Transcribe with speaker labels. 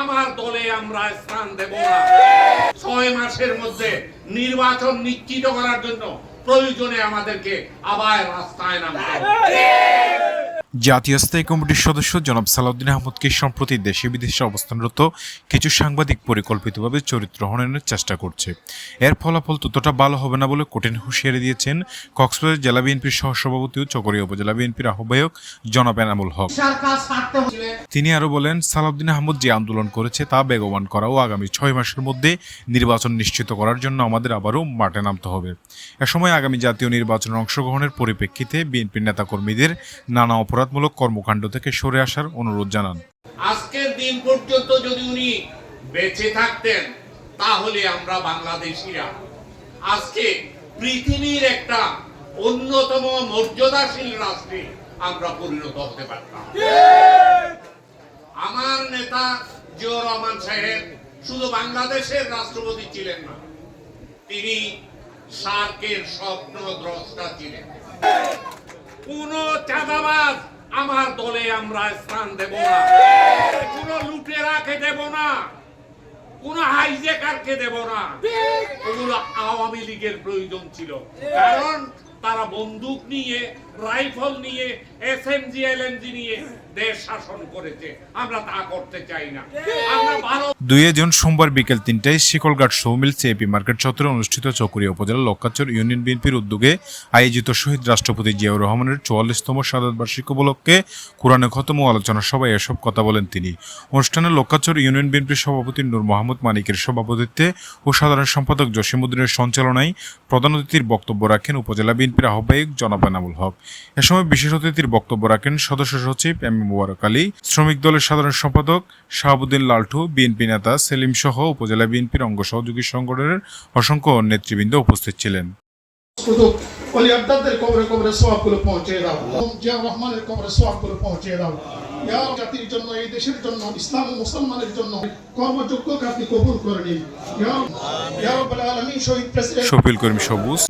Speaker 1: আমার দলে আমরা স্থান দেব না। ছয় মাসের মধ্যে নির্বাচন নিশ্চিত করার জন্য প্রয়োজনে আমাদেরকে আবার রাস্তায় নামতে
Speaker 2: জাতীয় স্থায়ী কমিটির সদস্য জনাব সালাউদ্দিন আহমদকে সম্প্রতি দেশে বিদেশে অবস্থানরত কিছু সাংবাদিক পরিকল্পিতভাবে চরিত্র হননের চেষ্টা করছে। এর ফলাফল ততটা ভালো হবে না বলে কঠিন হুঁশিয়ারি দিয়েছেন কক্সবাজার জেলা বিএনপির সহসভাপতি ও চকরিয়া উপজেলা বিএনপির আহ্বায়ক জনাব এনামুল হক। তিনি আরও বলেন, সালাউদ্দিন আহমদ যে আন্দোলন করেছে তা বেগবান করা ও আগামী ছয় মাসের মধ্যে নির্বাচন নিশ্চিত করার জন্য আমাদের আবারও মাঠে নামতে হবে। এ সময় আগামী জাতীয় নির্বাচনে অংশগ্রহণের পরিপ্রেক্ষিতে বিএনপির নেতাকর্মীদের নানা অপরাধমূলক কর্মকাণ্ড থেকে সরে আসার অনুরোধ জানান।
Speaker 1: আজকের দিন পর্যন্ত যদি উনি বেঁচে থাকতেন, তাহলে আমরা বাংলাদেশিরা আজকে পৃথিবীর একটা অন্যতম মর্যাদাশীল রাষ্ট্রে আমরা পরিণত হতে পারতাম। আমার নেতা জিয়র রহমান সাহেব শুধু বাংলাদেশের রাষ্ট্রপতি ছিলেন না, তিনি সার্কের স্বপ্ন দ্রষ্টা ছিলেন। কোন চাঁদাবাজ আমার দলে আমরা স্থান দেব না। কোন লুটেরাকে দেব না। কোন হাইজেকারকে দেব না। ওগুলো আওয়ামী লীগের প্রয়োজন ছিল। কারণ তারা বন্দুক নিয়ে, রাইফল নিয়ে এসএমজি এলএমজি নিয়ে দেশ শাসন করেছে। আমরা তা করতে চাই না।
Speaker 2: দুই জুন সোমবার বিকেল তিনটায় শিকলঘাট সৌমিল সিএপি মার্কেট চত্বরে অনুষ্ঠিত চকরিয়া উপজেলা লক্কাচর ইউনিয়ন বিএনপির উদ্যোগে আয়োজিত শহীদ রাষ্ট্রপতি জিয়াউর রহমানের চুয়াল্লিশতম সাদাত বার্ষিক উপলক্ষে কোরআনে খতম ও আলোচনা সভায় এসব কথা বলেন তিনি। অনুষ্ঠানে লক্কাচর ইউনিয়ন বিএনপির সভাপতি নূর মোহাম্মদ মানিকের সভাপতিত্বে ও সাধারণ সম্পাদক জসিমুদ্দিনের সঞ্চালনায় প্রধান অতিথির বক্তব্য রাখেন উপজেলা বিএনপির আহ্বায়ক জনাব এনামুল হক। এ সময় বিশেষ অতিথির বক্তব্য রাখেন সদস্য সচিব এম মুবারক আলী, শ্রমিক দলের সাধারণ সম্পাদক শাহাবুদ্দিন লালটু, বিএনপি নেতা সেলিম সহ উপজেলা বিএনপির অঙ্গ সহযোগী সংগঠনের অসংখ্য নেতৃবৃন্দ উপস্থিত ছিলেন।
Speaker 3: কবরে সোয়াবগুলো পৌঁছে দাও। জিয়া রহমানের কবরে সোয়াবগুলো পৌঁছে দাও। জাতির জন্য, এই দেশের জন্য, ইসলাম মুসলমানের জন্য কর্মযোগ্য আপনি কবুল করে নিন। ইয়া ইয়া রাব্বাল
Speaker 2: সবুজ।